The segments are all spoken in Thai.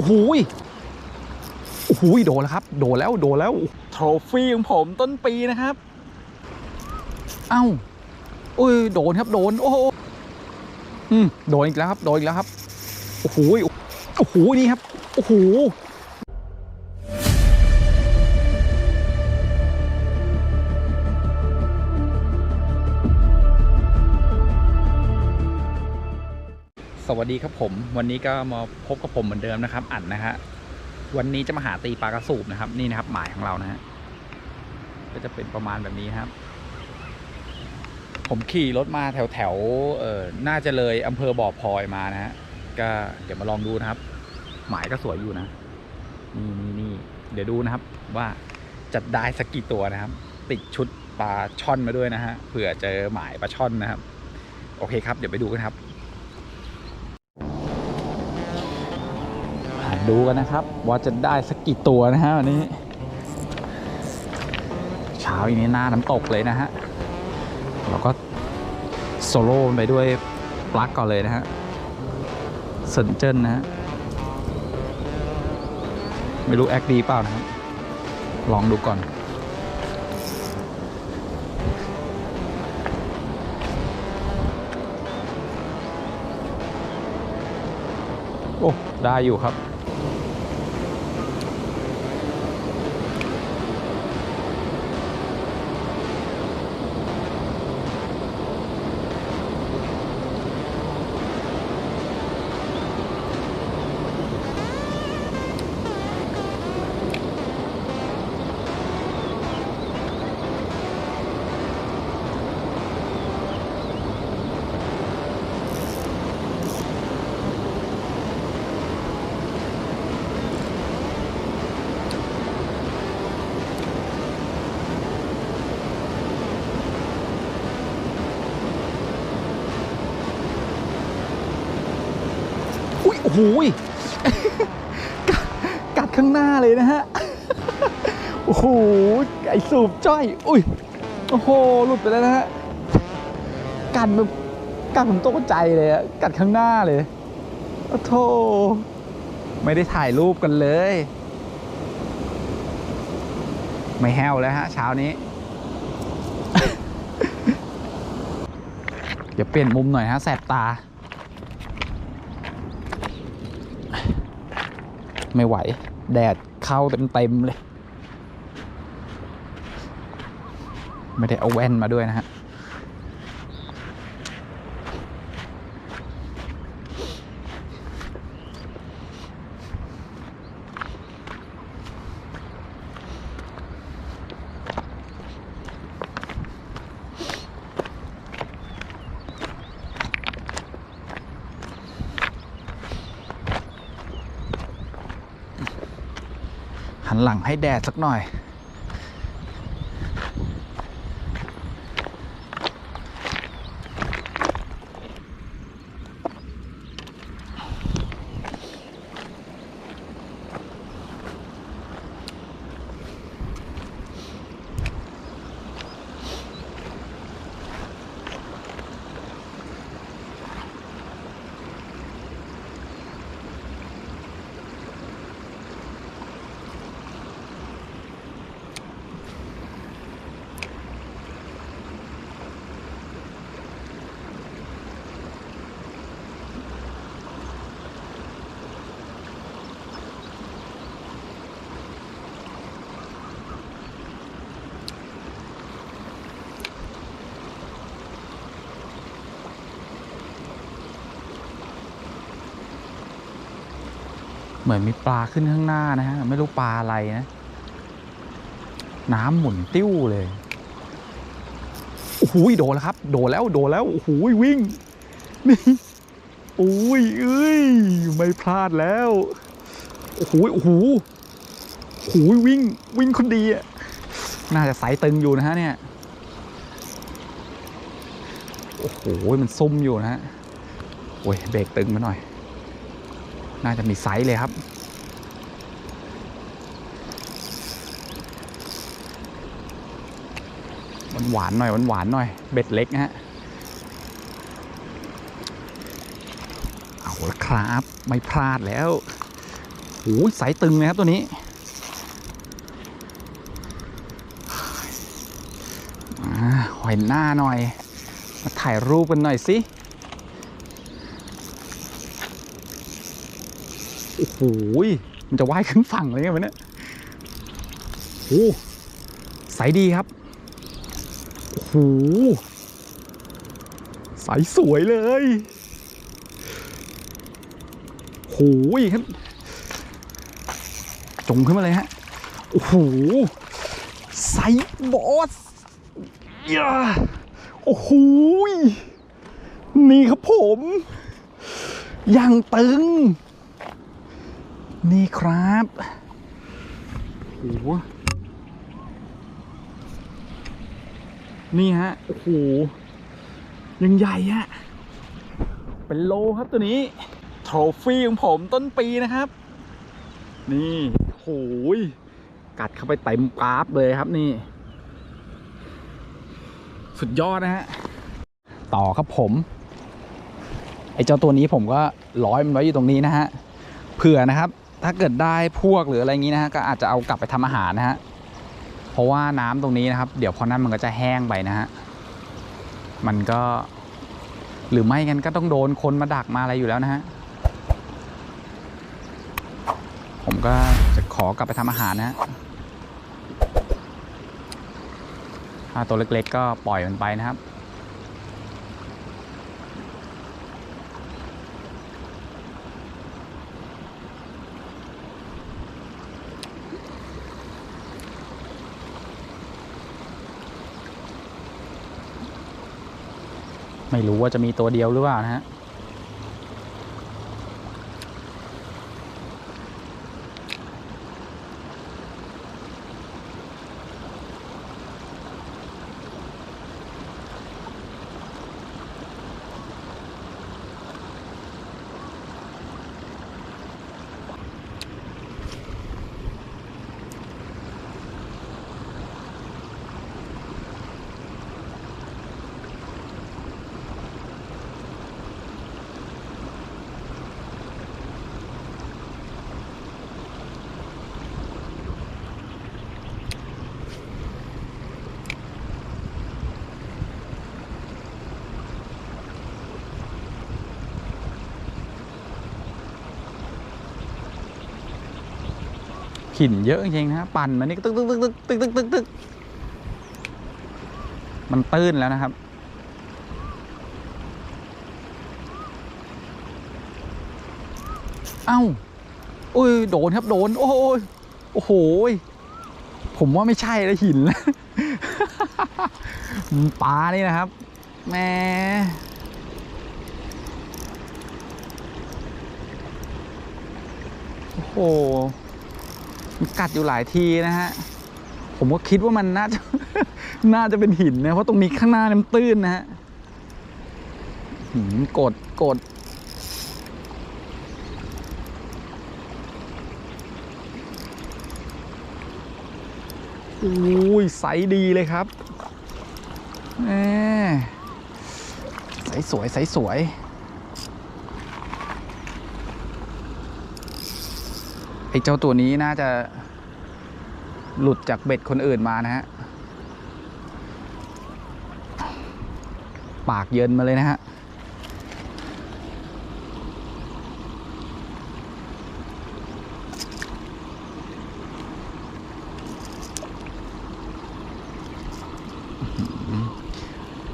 อ้โหยโอ้โหยโดนแล้วครับ โดนแล้วโดนแล้วโทรฟี่ของผมต้นปีนะครับ เอ้าโอ้ยโดนครับโดน โอ้โหอืมโดนอีกแล้วครับโดนอีกแล้วครับโอ้โหยโอ้โหนี่ครับโอ้โห วัสดีครับผม วันนี้ก็มาพบกับผมเหมือนเดิมนะครับ อั๋นนะฮะวันนี้จะมาหาตีปลากระสูบนะครับ นี่นะครับ หมายของเรานะฮะก็จะเป็นประมาณแบบนี้ครับ ผมขี่รถมาแถวแถวเออน่าจะเลยอำเภอบ่อพลอยมานะฮะก็เดี๋ยวมาลองดูนะครับ หมายก็สวยอยู่นะนี่นี่นี่เดี๋ยวดูนะครับ ว่าจะได้สักกี่ตัวนะครับ ติดชุดปลาช่อนมาด้วยนะฮะเผื่อเจอหมายปลาช่อนนะครับ โอเคครับ เดี๋ยวไปดูกันครับ ดูกันนะครับ ว่าจะได้สักกี่ตัวนะฮะวันนี้ เช้าอีกนี้หน้าน้ำตกเลยนะฮะเราก็โซโล่ไปด้วยปลั๊กก่อนเลยนะฮะเซนเจิ้นนะฮะไม่รู้แอคดีเปล่านะครับลองดูก่อนโอ้ ได้อยู่ครับ หยกัดกัดข้างหน้าเลยนะฮะ โอ้โห ไอสูบจ้อย อุ้ย โอ้โห หลุดไปแล้วนะฮะ กัดแบบกัดผมตกใจเลยอะกัดข้างหน้าเลย โอ้โธ่ไม่ได้ถ่ายรูปกันเลย ไม่แห้วแล้วฮะ เช้านี้ เดี๋ยวเปลี่ยนมุมหน่อยฮะ แสบตา ไม่ไหว แดดเข้าเต็มๆเลย ไม่ได้เอาแว่นมาด้วยนะฮะ หลังให้แดดสักหน่อย เหมือนมีปลาขึ้นข้างหน้านะฮะ ไม่รู้ปลาอะไรนะ น้ำหมุนติ้วเลยโอ้โหโดนแล้วครับ โดนแล้วโดนแล้วโอ้โหวิ่งนี่โอ้ยเอ้ยไม่พลาดแล้วโอ้โหโอ้โหโอ้โหวิ่งวิ่งคนดีอะน่าจะสายตึงอยู่นะฮะเนี่ยโอ้โหมันซุ่มอยู่นะฮะโอ้ยเบรกตึงมาหน่อย น่าจะมีไซส์เลยครับหวานหน่อยหวานหน่อย เบ็ดเล็กนะฮะ เอาละครับ ไม่พลาดแล้วโอ้ยสายตึงเลยครับตัวนี้อ่าหอยหน้าหน่อย มาถ่ายรูปกันหน่อยสิ โอ้โหยมันจะว่ายขึ้นฝั่งเลยไงวะเนี่ยโอ้ใสดีครับโอ้โหใสสวยเลยโอ้ยครับจงขึ้นมาเลยฮะโอ้โหไซส์บอสยาโอ้โหนี่ครับผมยังตึง นี่ครับโอ้โหนี่ฮะ โอ้โห ยังใหญ่ฮะ เป็นโลครับตัวนี้ โทรฟี่ของผมต้นปีนะครับ นี่โหยกัดเข้าไปเต็มกราฟเลยครับนี่ สุดยอดนะฮะ ต่อครับผม ไอเจ้าตัวนี้ผมก็ร้อยมันไว้อยู่ตรงนี้นะฮะ เผื่อนะครับ ถ้าเกิดได้พวกหรืออะไรอย่างนี้นะฮะก็อาจจะเอากลับไปทำอาหารนะฮะเพราะว่าน้ำตรงนี้นะครับ เดี๋ยวพอนั้นมันก็จะแห้งไปนะฮะมันก็ หรือไม่กันก็ต้องโดนคนมาดักมาอะไรอยู่แล้วนะฮะผมก็จะขอกลับไปทำอาหารนะฮะถ้าตัวเล็กๆก็ปล่อยมันไปนะครับ ไม่รู้ว่าจะมีตัวเดียวหรือเปล่านะฮะ หินเยอะจริงนะปั่นมันนี่ตึกตึกตึกตึกตึกตึกตึกตึกมันตื้นแล้วนะครับ เอ้าโอ้ยโดนครับโดน โอ้ยโอ้โหผมว่าไม่ใช่แล้วหินแล้วปลานี่นะครับแม่โอ้โห กัดอยู่หลายทีนะฮะ ผมก็คิดว่ามันน่าจะน่าจะเป็นหินนะเพราะตรงนี้ข้างหน้าน้ำตื้นนะฮะหืมกดกดอุ้ยใสดีเลยครับแหมใสสวยใสสวย ไอ้เจ้าตัวนี้น่าจะหลุดจากเบ็ดคนอื่นมานะฮะ ปากเยินมาเลยนะฮะ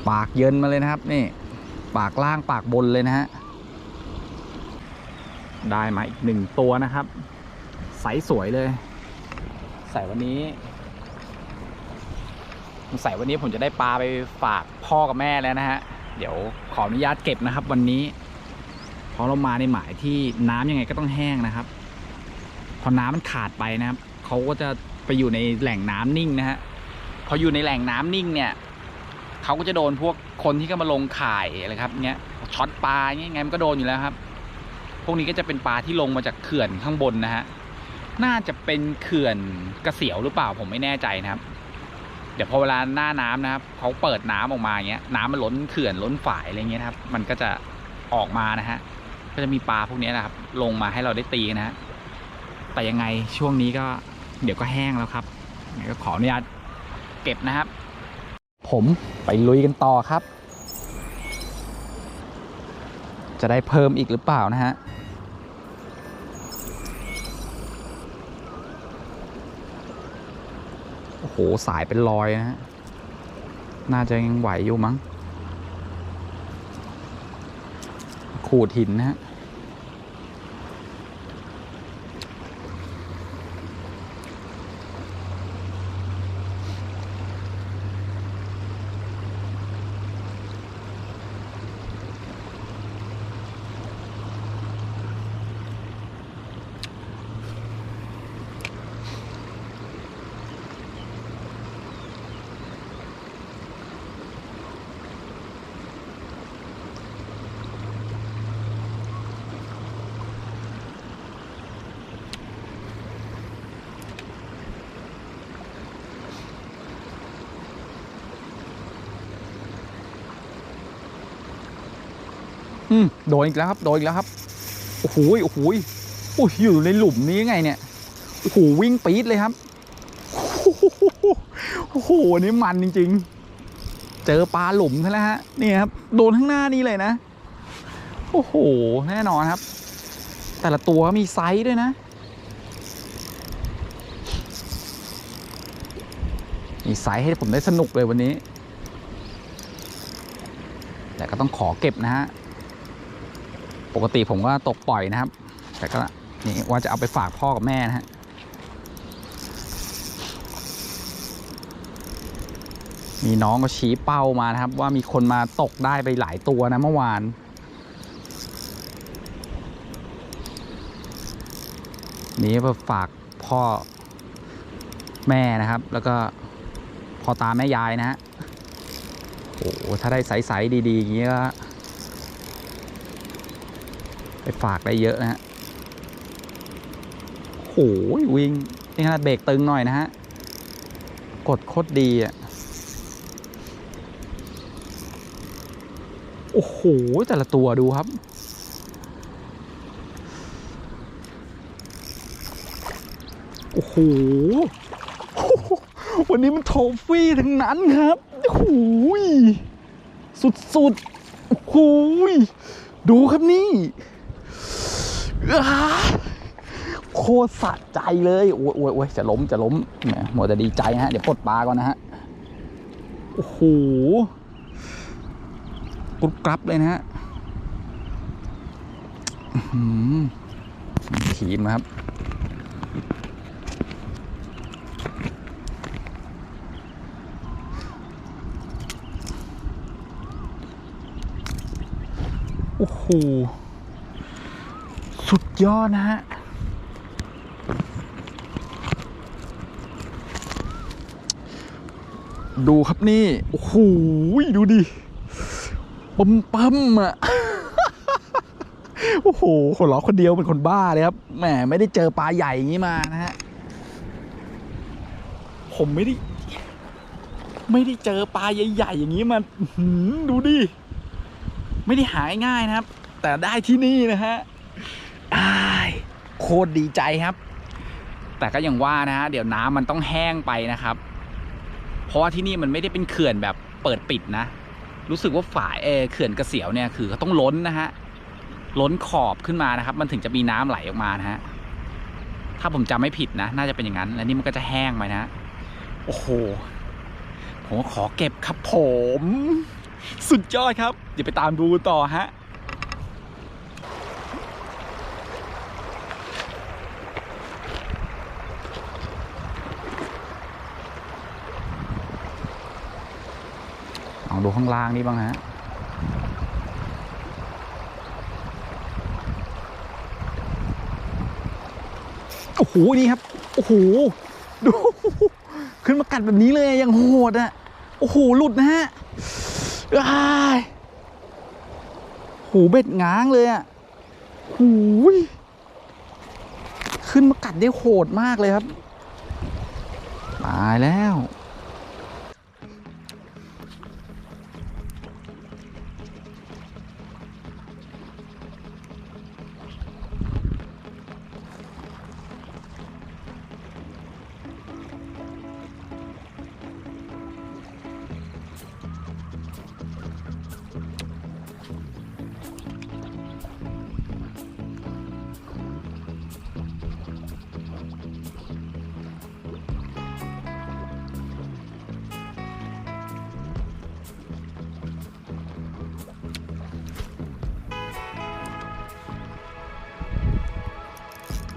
ปากเยินมาเลยนะครับ นี่ ปากล่างปากบนเลยนะฮะ ได้มาอีกหนึ่งตัวนะครับ สสวยเลย ใส่วันนี้ใส่วันนี้ผมจะได้ปลาไปฝากพ่อกับแม่แล้วนะฮะ เดี๋ยวขออนุญาตเก็บนะครับ วันนี้เพราะเรามาในหมายที่น้ำยังไงก็ต้องแห้งนะครับ พอน้ำมันขาดไปนะครับเขาก็จะไปอยู่ในแหล่งน้ำนิ่งนะฮะพออยู่ในแหล่งน้ำนิ่งเนี่ยเขาก็จะโดนพวกคนที่ก็มาลงข่ายอะไรครับเงี้ยช็อตปลาเงี้ยไงมันก็โดนอยู่แล้วครับ พวกนี้ก็จะเป็นปลาที่ลงมาจากเขื่อนข้างบนนะฮะ น่าจะเป็นเขื่อนกระเสียวหรือเปล่าผมไม่แน่ใจนะครับ เดี๋ยวพอเวลาหน้าน้ำนะครับเขาเปิดน้ำออกมาเงี้ยน้ำมันล้นเขื่อนล้นฝายอะไรเงี้ยนะครับ มันก็จะออกมานะฮะก็จะมีปลาพวกนี้นะครับ ลงมาให้เราได้ตีนะฮะแต่ยังไงช่วงนี้ก็เดี๋ยวก็แห้งแล้วครับก็ขออนุญาตเก็บนะครับ ผมไปลุยกันต่อครับ จะได้เพิ่มอีกหรือเปล่านะฮะ โอ้โหสายเป็นรอยนะฮะ น่าจะยังไหวอยู่มั้ง ขูดหินนะฮะ อืมโดนอีกแล้วครับโดนอีกแล้วครับโอ้โหโอ้โหโอ้ยอยู่ในหลุมนี้ไงเนี่ยโอ้โหวิ่งปี๊ดเลยครับโอ้โหอันนี้มันจริง ๆ เจอปลาหลุมซะแล้วฮะนี่ครับโดนข้างหน้านี่เลยนะโอ้โหแน่นอนครับ แต่ละตัวมีไซส์ด้วยนะมีไซส์ให้ผมได้สนุกเลยวันนี้ แต่ก็ต้องขอเก็บนะฮะ ปกติผมก็ตกปล่อยนะครับ แต่ก็นี่ว่าจะเอาไปฝากพ่อกับแม่นะฮะมีน้องก็ชี้เป้ามานะครับ ว่ามีคนมาตกได้ไปหลายตัวนะเมื่อวานนี้ไปฝากพ่อแม่นะครับ แล้วก็พ่อตาแม่ยายนะฮะโอ้โหถ้าได้ใสๆดีๆอย่างนี้ก็ ไปฝากได้เยอะนะฮะโอ้โหวิ่งนี่ขนาดเบรกตึงหน่อยนะฮะ กดโคตรดีอะ โอ้โห แต่ละตัวดูครับโอ้โห วันนี้มันโทฟี่ทั้งนั้นครับ โอ้โหยสุดๆ โอ้โหยดูครับนี่ โคตรสะใจเลย โอ้ยโอ้ยโอ้ยจะล้มจะล้มแหมหมดแต่ดีใจฮะ เดี๋ยวปลดปลาก่อนนะฮะ โอ้โหกรุบกรับเลยนะฮะอื้อหือขีมนะครับ โอ้โห สุดยอดนะฮะ ดูครับนี่ โอ้โห ดูดิปั๊มปั๊มอะ โอ้โหคนล้อคนเดียวเป็นคนบ้าเลยครับ แหมไม่ได้เจอปลาใหญ่อย่างนี้มานะฮะ ผมไม่ได้ ไม่ได้เจอปลาใหญ่ๆอย่างนี้มาดูดิ ไม่ได้หายง่ายนะครับ แต่ได้ที่นี่นะฮะ โคตรดีใจครับ แต่ก็ยังว่านะฮะเดี๋ยวน้ำมันต้องแห้งไปนะครับ เพราะว่าที่นี่มันไม่ได้เป็นเขื่อนแบบเปิดปิดนะ รู้สึกว่าฝ่ายเอเขื่อนกระเสียวเนี่ยคือเขาต้องล้นนะฮะล้นขอบขึ้นมานะครับ มันถึงจะมีน้ำไหลออกมานะฮะถ้าผมจำไม่ผิดนะ น่าจะเป็นอย่างนั้น แล้วนี่มันก็จะแห้งไปนะ โอ้โห ผมขอเก็บครับผม สุดยอดครับ เดี๋ยวไปตามดูต่อฮะ องดูข้างล่างนี่บ้างฮะโอ้โหนี่ครับโอ้โหดูขึ้นมากัดแบบนี้เลยยังโหดอะโอ้โหหลุดนะฮะอ้ายโหเบ็ดง้างเลยอะหูยขึ้นมากัดได้โหดมากเลยครับ ตายแล้ว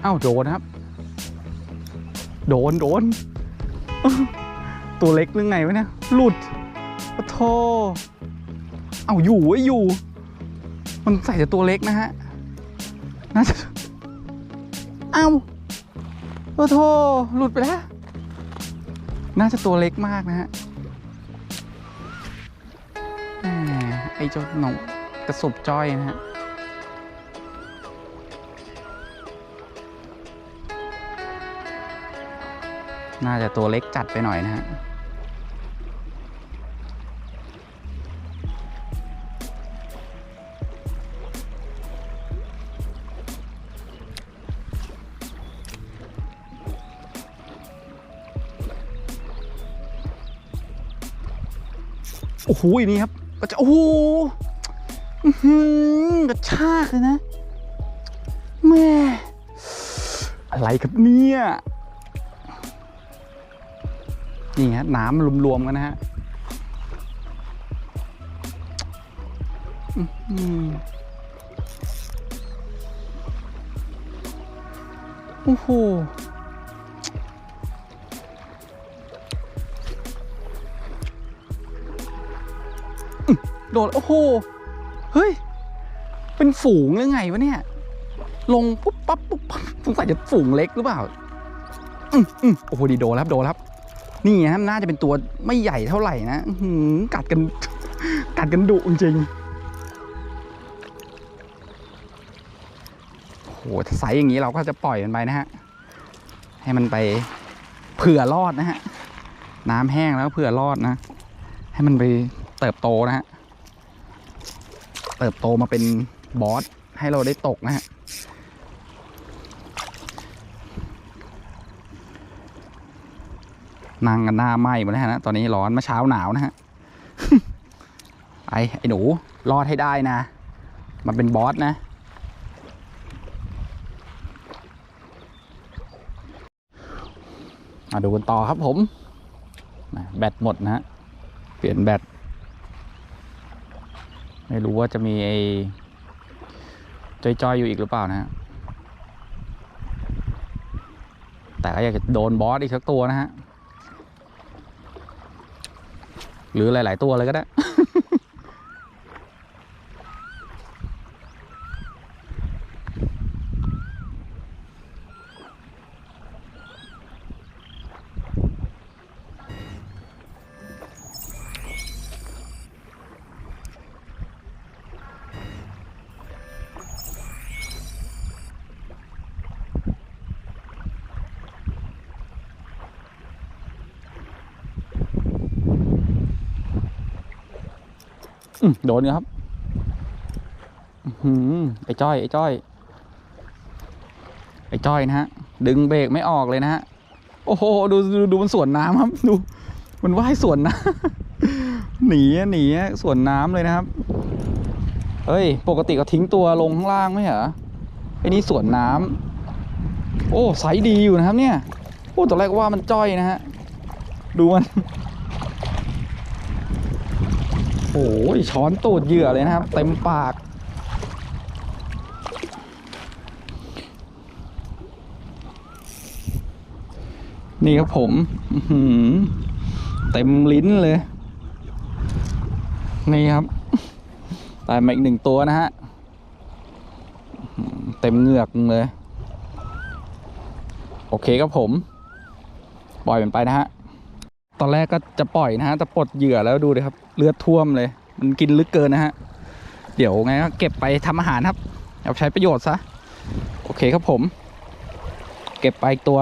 เอ้าโดนครับ โดนโดน ตัวเล็กหรือไงวะเนี่ย หลุดปะโทเอาอยู่ไว้อยู่ มันใส่แต่ตัวเล็กนะฮะ น่าจะ เอ้าปะโทหลุดไปแล้ว น่าจะตัวเล็กมากนะฮะไอ้เจ้าหนองกระสุบจ้อยนะฮะ น่าจะตัวเล็กจัดไปหน่อยนะฮะโอ้โหนี่ครับก็จะโอ้โหกระชากเลยนะแม่อะไรครับเนี่ย นี่ฮะน้ำมันรวมๆกันนะฮะอื้อหือโอ้โหโดด โอ้โห เฮ้ย เป็นฝูงหรือไงวะเนี่ย ลงปุ๊บปั๊บปุ๊บปั๊บสงสัยจะฝูงเล็กหรือเปล่า อืมอืมโอ้โห ดีโดแล้วครับ โดแล้วครับ นี่ฮะน่าจะเป็นตัวไม่ใหญ่เท่าไหร่นะหือกัดกันกัดกันดุจริงโอ้หถ้าไซส์อย่างนี้เราก็จะปล่อยมันไปนะฮะ ให้มันไปเผื่อรอดนะฮะ น้ำแห้งแล้วเผื่อรอดนะ ให้มันไปเติบโตนะฮะ เติบโตมาเป็นบอสให้เราได้ตกนะฮะ นั่งกันหน้าไหม้หมดแล้วฮะตอนนี้ร้อนเมื่อเช้าหนาวนะฮะไอ้ไอ้หนูรอดให้ได้นะ มันเป็นบอสนะ มาดูกันต่อครับผมแบตหมดนะฮะ เปลี่ยนแบต ไม่รู้ว่าจะมีไอ้จอยๆ อยู่อีกหรือเปล่านะฮะ แต่ก็อยากจะโดนบอสอีกสักตัวนะฮะ หรือหลาย ๆ ตัวเลยก็ได้ โดนครับไอ้จ้อย ไอ้จ้อย ไอ้จ้อยนะฮะ ดึงเบรกไม่ออกเลยนะฮะ โอ้โห ดูดูดูมันสวนน้ำครับ ดู มันว่ายสวนน้ำหนีหนีสวนน้ำเลยนะครับ เฮ้ย ปกติก็ทิ้งตัวลงข้างล่างไม่เหรอ ไอ้นี่สวนน้ำ โอ้ไซส์ดีอยู่นะครับ เนี่ย โอ้ตอนแรกว่ามันจ้อยนะฮะ ดูมัน โอ้ยช้อนตูดเหยื่อเลยนะครับ เต็มปาก นี่ครับผมหืเต็มลิ้นเลย นี่ครับตายมาอีกหนึ่งตัวนะฮะ เต็มเหงือกเลย โอเคครับผม ปล่อยมันไปนะฮะ ตอนแรกก็จะปล่อยนะฮะแต่ปลดเหยื่อแล้วดูดิครับ เลือดท่วมเลย มันกินลึกเกินนะฮะ เดี๋ยวไงก็เก็บไปทำอาหารครับ เอาใช้ประโยชน์ซะ โอเคครับผม เก็บไปอีกตัว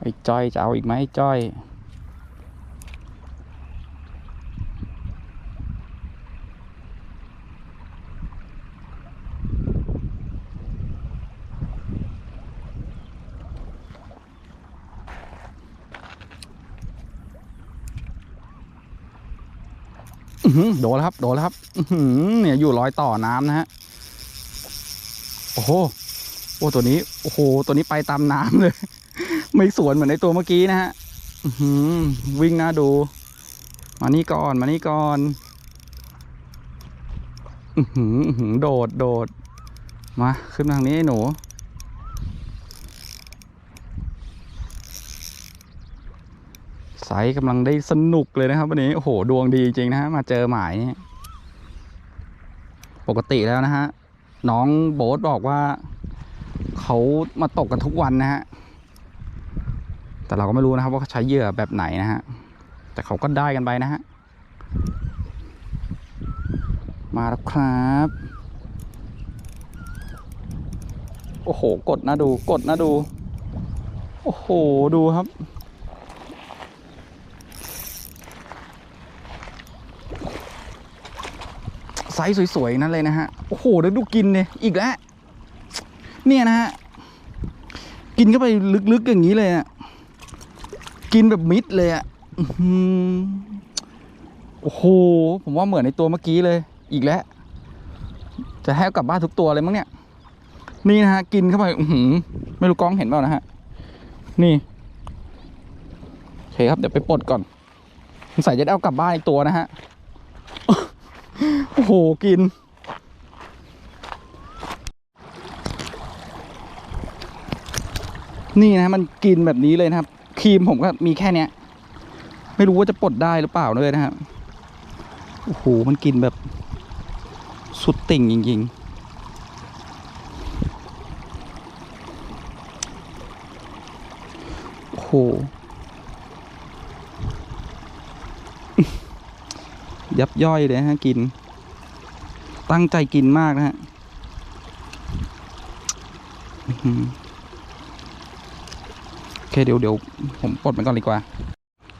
ไอ้จ้อยจะเอาอีกไหมจ้อย ดนแล้วครับ โดนแล้วครับเนี่ยอยู่รอยต่อน้ำนะฮะ โอ้โห โอ้ตัวนี้ โอ้โห ตัวนี้ไปตามน้ำเลย ไม่สวนเหมือนในตัวเมื่อกี้นะฮะวิ่งน่าดู มานี่ก่อน มานี่ก่อนโดด โดด มา ขึ้นทางนี้ไอ้หนู ไซส์กำลังได้สนุกเลยนะครับวันนี้โอ้โหดวงดีจริงๆนะฮะมาเจอหมายเนี่ยปกติแล้วนะฮะน้องโบ๊ทบอกว่าเขามาตกกันทุกวันนะฮะแต่เราก็ไม่รู้นะครับว่าเขาใช้เหยื่อแบบไหนนะฮะแต่เขาก็ได้กันไปนะฮะมาแล้วครับโอ้โห กดนะดู กดนะดู โอ้โห ดูครับ ไซส์สวยๆนั่นเลยนะฮะ โอ้โหเดี๋ยวดูกินเนี่ยอีกแล้ว เนี่ยนะฮะ กินเข้าไปลึกๆอย่างนี้เลยอะกินแบบมิดเลยอะโอ้โห ผมว่าเหมือนในตัวเมื่อกี้เลย อีกแล้ว จะให้กลับบ้านทุกตัวเลยมั้งเนี่ย นี่นะฮะ กินเข้าไป อืไม่รู้กล้องเห็นเปล่านะฮะ นี่ โอเคครับ เดี๋ยวไปปลดก่อนสงสัยจะได้เอากลับบ้านอีกตัวนะฮะ โอ้โห กิน นี่นะมันกินแบบนี้เลยนะครับ ครีมผมก็มีแค่เนี้ย ไม่รู้ว่าจะปลดได้หรือเปล่าเลยนะครับ โอ้โห มันกินแบบ สุดติ่งจริง ๆโอ้โห ยับย่อยเลยฮะกิน ตั้งใจกินมากนะฮะโอเคเดี๋ยวเดี๋ยวผมปลดมันก่อนดีกว่า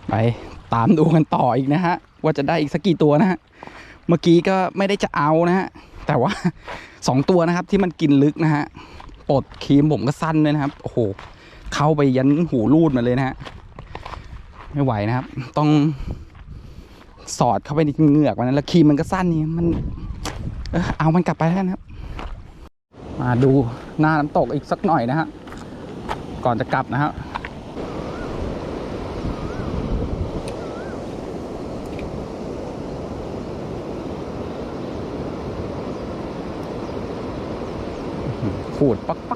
ไปตามดูกันต่ออีกนะฮะ ว่าจะได้อีกสักกี่ตัวนะฮะ เมื่อกี้ก็ไม่ได้จะเอานะฮะ แต่ว่าสองตัวนะครับที่มันกินลึกนะฮะปลดครีมผมก็สั้นเลยนะครับ โอ้โห เข้าไปยันหูรูดมาเลยนะฮะ ไม่ไหวนะครับ ต้อง สอดเข้าไปในเหงือกมันนแล้วครีมมันก็สั้นนี่มันเออเอามันกลับไปแล้วกันครับ มาดูหน้าน้ำตกอีกสักหน่อยนะฮะก่อนจะกลับนะฮะขูดปักป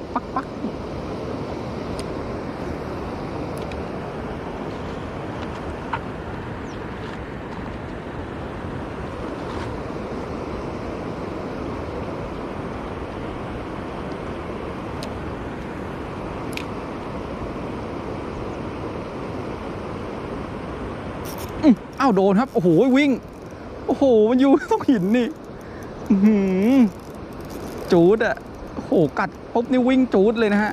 อ้าวโดนครับ โอ้โหวิ่ง โอ้โห มันอยู่ต้องหินนี่หือจูดอะโอ้โหกัดปุ๊บนี่วิ่งจูดเลยนะฮะ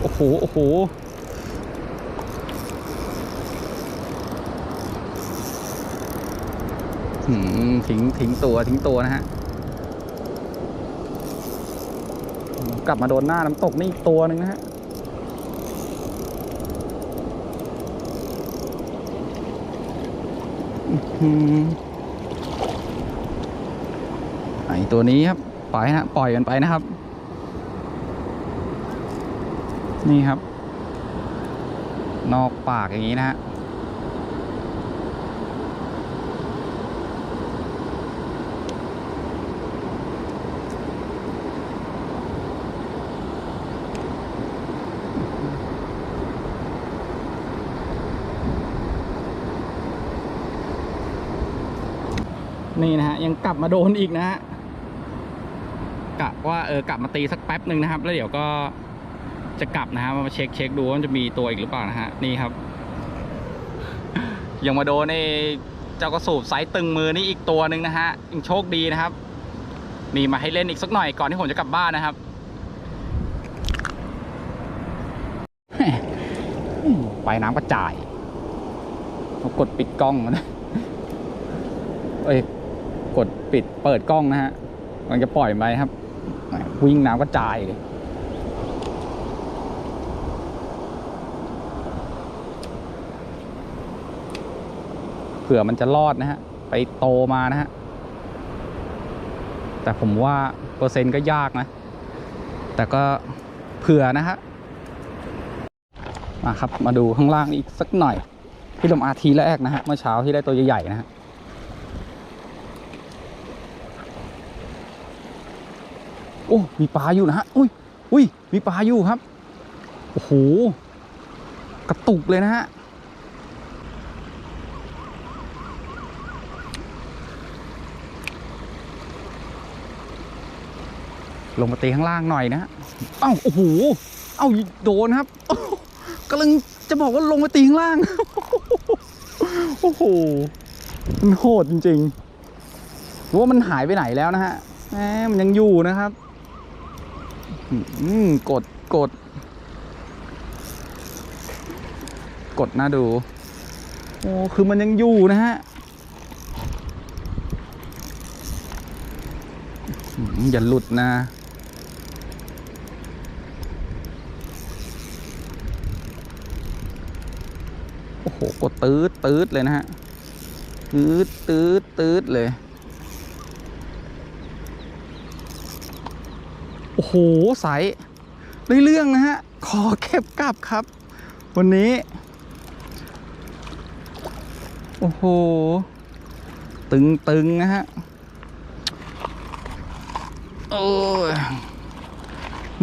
โอ้โห โอ้โหหืมทิ้งทิ้งตัวทิ้งตัวนะฮะ กลับมาโดนหน้าน้ำตกนี่อีกตัวหนึ่งนะฮะ อืม ไอตัวนี้ครับ ปล่อยนะ ปล่อยกันไปนะครับ นี่ครับ นอกปากอย่างนี้นะฮะ นี่นะฮะยังกลับมาโดนอีกนะฮะกะว่าเออกลับมาตีสักแป๊บหนึ่งนะครับ แล้วเดี๋ยวก็จะกลับนะฮะมาเช็คเช็คดูว่าจะมีตัวอีกหรือเปล่านะฮะนี่ครับ ยังมาโดนในเจ้ากระสูบไซส์ตึงมือนี่อีกตัวหนึ่งนะฮะยังโชคดีนะครับมีมาให้เล่นอีกสักหน่อยก่อนที่ผมจะกลับบ้านนะครับไปน้ำกระจาย กดปิดกล้องนะเอ้ย กดปิดเปิดกล้องนะฮะมันจะปล่อยไปครับ วิ่งน้ำกระจายเลยเผื่อมันจะรอดนะฮะ ไปโตมานะฮะ แต่ผมว่า เปอร์เซ็นต์ก็ยากนะ แต่ก็เผื่อนะฮะมาครับ มาดูข้างล่างอีกสักหน่อยที่ลมอาทีแรกนะฮะ เมื่อเช้าที่ได้ตัวใหญ่ๆนะฮะ โอ้มีปลาอยู่นะฮะอุ้ยอุ้ยมีปลาอยู่ครับโอ้โหกระตุกเลยนะฮะลงมาตีข้างล่างหน่อยนะฮะเอ้าโอ้โหเอ้าโดนครับกำลังจะบอกว่าลงมาตีข้างล่าง โอ้โห มันโหดจริงๆหรือว่ามันหายไปไหนแล้วนะฮะแหมมันยังอยู่นะครับ อืมกดกด กดน่าดู โอ้คือมันยังอยู่นะฮะอืมอย่าหลุดนะโอ้โหกดตืดตืดเลยนะฮะตืดตืดตืดเลย โหใสได้เรื่องนะฮะ ขอเก็บกลับครับ วันนี้ โอ้โห ตึงตึงนะฮะ โอ้ย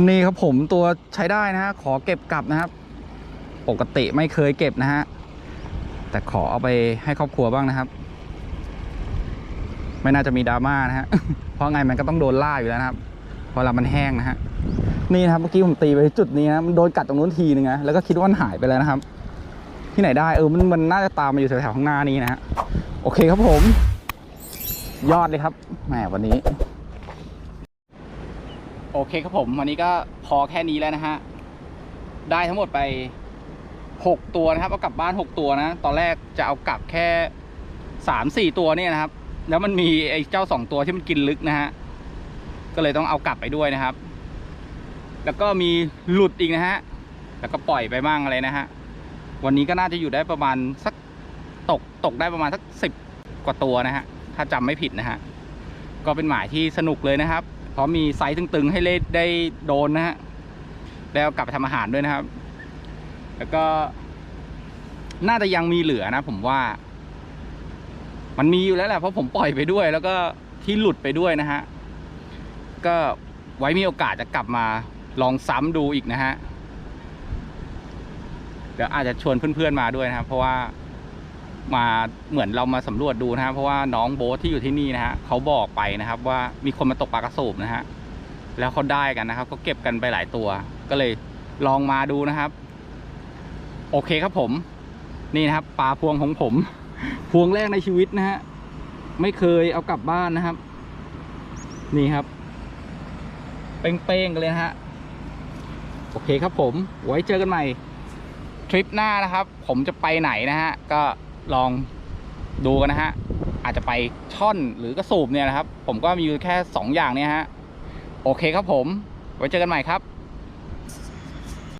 นี่ครับผมตัวใช้ได้นะฮะ ขอเก็บกลับนะครับ ปกติไม่เคยเก็บนะฮะ แต่ขอเอาไปให้ครอบครัวบ้างนะครับ ไม่น่าจะมีดราม่านะฮะ เพราะไงมันก็ต้องโดนล่าอยู่แล้วนะครับ เวลามันแห้งนะฮะนี่นะครับเมื่อกี้ผมตีไปจุดนี้นะมันโดนกัดตรงนู้นทีนึงนะแล้วก็คิดว่ามันหายไปแล้วนะครับ ที่ไหนได้เออมันมันน่าจะตามมาอยู่แถวๆข้างหน้านี้นะฮะโอเคครับผม ยอดเลยครับแหมวันนี้ โอเคครับผมวันนี้ก็พอแค่นี้แล้วนะฮะได้ทั้งหมดไปหกตัวนะครับเอากลับบ้านหกตัวนะ ตอนแรกจะเอากลับแค่สามสี่ตัวเนี่ยนะครับ แล้วมันมีไอ้เจ้าสองตัวที่มันกินลึกนะฮะ ก็เลยต้องเอากลับไปด้วยนะครับ แล้วก็มีหลุดอีกนะฮะแล้วก็ปล่อยไปบ้างอะไรนะฮะวันนี้ก็น่าจะอยู่ได้ประมาณสักตกตกได้ประมาณสักสิบกว่าตัวนะฮะถ้าจำไม่ผิดนะฮะก็เป็นหมายที่สนุกเลยนะครับ เพราะมีไซส์ตึงๆให้เล่นได้โดนนะฮะแล้วกลับไปทำอาหารด้วยนะครับ แล้วก็น่าจะยังมีเหลือนะ ผมว่า มันมีอยู่แล้วแหละเพราะผมปล่อยไปด้วย แล้วก็ที่หลุดไปด้วยนะฮะ ก็ไว้มีโอกาสจะกลับมาลองซ้ำดูอีกนะฮะ เดี๋ยวอาจจะชวนเพื่อนๆมาด้วยนะครับ เพราะว่ามาเหมือนเรามาสำรวจดูนะครับเพราะว่าน้องโบ๊ทที่อยู่ที่นี่นะฮะเขาบอกไปนะครับ ว่ามีคนมาตกปลากระสูบนะฮะแล้วเขาได้กันนะครับเขาเก็บกันไปหลายตัว ก็เลยลองมาดูนะครับ โอเคครับผม นี่นะครับปลาพวงของผม พวงแรกในชีวิตนะฮะไม่เคยเอากลับบ้านนะครับ นี่ครับ เป้งๆกันเลยนะฮะ โอเคครับผม ไว้เจอกันใหม่ ทริปหน้านะครับ ผมจะไปไหนนะฮะ ก็ลองดูกันนะฮะ อาจจะไปช่อนหรือกระสูบเนี่ยนะครับ ผมก็มีอยู่แค่ 2 อย่างเนี่ยฮะ โอเคครับผม ไว้เจอกันใหม่ครับ